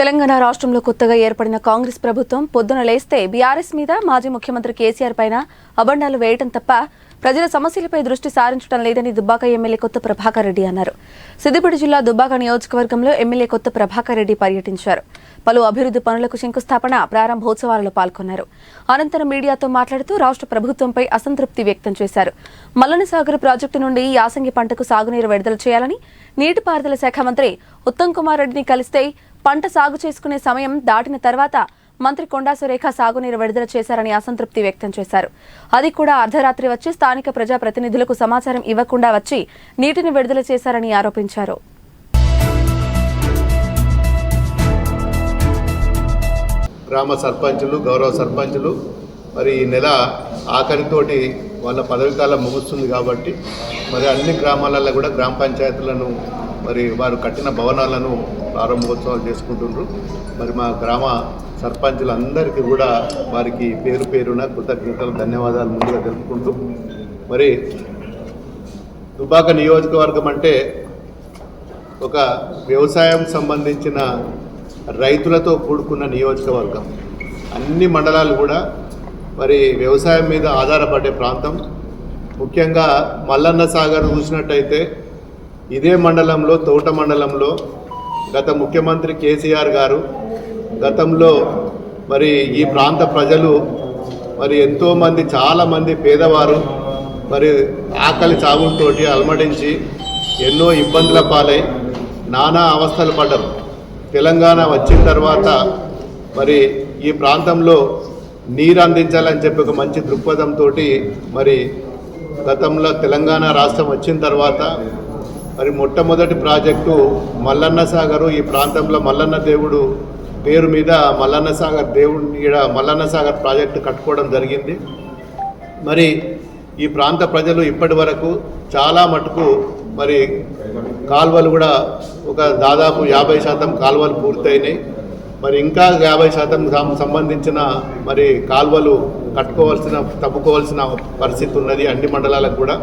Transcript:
తెలంగాణ రాష్ట్రంలో కొత్తగా ఏర్పడిన కాంగ్రెస్ ప్రభుత్వం పొద్దున లేస్తే బీఆర్ఎస్ మీద మాజీ ముఖ్యమంత్రి కేసీఆర్ పైన అబండాలు వేయటం తప్ప ప్రజల సమస్యలపై దృష్టి సారించడం లేదని దుబ్బాక ఎమ్మెల్యే కొత్త ప్రభాకర్ రెడ్డి అన్నారు. సిద్దిపేట జిల్లా దుబ్బాక నియోజకవర్గంలో ఎమ్మెల్యే కొత్త ప్రభాకర్ రెడ్డి పర్యటించారు. పలు అభివృద్ధి పనులకు శంకుస్థాపన ప్రారంభోత్సవాలలో పాల్గొన్నారు. అనంతరం మీడియాతో మాట్లాడుతూ రాష్ట్ర ప్రభుత్వంపై అసంతృప్తి వ్యక్తం చేశారు. మల్లన సాగర్ ప్రాజెక్టు నుండి యాసంగి పంటకు సాగునీరు విడుదల చేయాలని నీటిపారుదల శాఖ మంత్రి ఉత్తమ్ కుమార్ రెడ్డిని కలిస్తే పంట సాగు చేసుకునే సమయం దాటిన తర్వాత మంత్రి కొండా సురేఖ సాగునీరు విడుదల చేశారని అసంతృప్తి వ్యక్తం చేశారు. అది కూడా అర్ధరాత్రి వచ్చి స్థానిక ప్రజాప్రతినిధులకు సమాచారం ఇవ్వకుండా వచ్చి నీటిని విడుదల చేశారని ఆరోపించారు. గ్రామ సర్పంచులు గౌరవ సర్పంచులు మరి ఈ నెల ఆఖరితోటి వాళ్ళ పదవి కాలం ముగుస్తుంది కాబట్టి మరి అన్ని గ్రామాలలో కూడా గ్రామ పంచాయతీలను మరి వారు కట్టిన భవనాలను ప్రారంభోత్సవాలు చేసుకుంటుండ్రు. మరి మా గ్రామ సర్పంచులందరికీ కూడా వారికి పేరు పేరున కృతజ్ఞతలు ధన్యవాదాలు ముందుగా తెలుపుకుంటూ. మరి దుబాక నియోజకవర్గం అంటే ఒక వ్యవసాయం సంబంధించిన రైతులతో కూడుకున్న నియోజకవర్గం. అన్ని మండలాలు కూడా మరి వ్యవసాయం మీద ఆధారపడే ప్రాంతం. ముఖ్యంగా మల్లన్న సాగర్ చూసినట్టయితే ఇదే మండలంలో తోట మండలంలో గత ముఖ్యమంత్రి కేసీఆర్ గారు గతంలో మరి ఈ ప్రాంత ప్రజలు మరి ఎంతోమంది చాలామంది పేదవారు మరి ఆకలి చావులతోటి అలమటించి ఎన్నో ఇబ్బందుల పాలై నానా అవస్థలు పడ్డారు. తెలంగాణ వచ్చిన తర్వాత మరి ఈ ప్రాంతంలో నీరు అందించాలని చెప్పి ఒక మంచి దృక్పథంతో మరి గతంలో తెలంగాణ రాష్ట్రం వచ్చిన తర్వాత మరి మొట్టమొదటి ప్రాజెక్టు మల్లన్న సాగరు. ఈ ప్రాంతంలో మల్లన్న దేవుడు పేరు మీద మల్లన్న సాగర్ దేవుడిని ఈడ మల్లన్న సాగర్ ప్రాజెక్టు కట్టుకోవడం జరిగింది. మరి ఈ ప్రాంత ప్రజలు ఇప్పటి వరకు చాలా మటుకు మరి కాలువలు కూడా ఒక దాదాపు యాభై శాతం కాలువలు పూర్తయినాయి. మరి ఇంకా యాభై శాతం సంబంధించిన మరి కాలువలు కట్టుకోవాల్సిన తప్పుకోవాల్సిన పరిస్థితి ఉన్నది అన్ని మండలాలకు కూడా.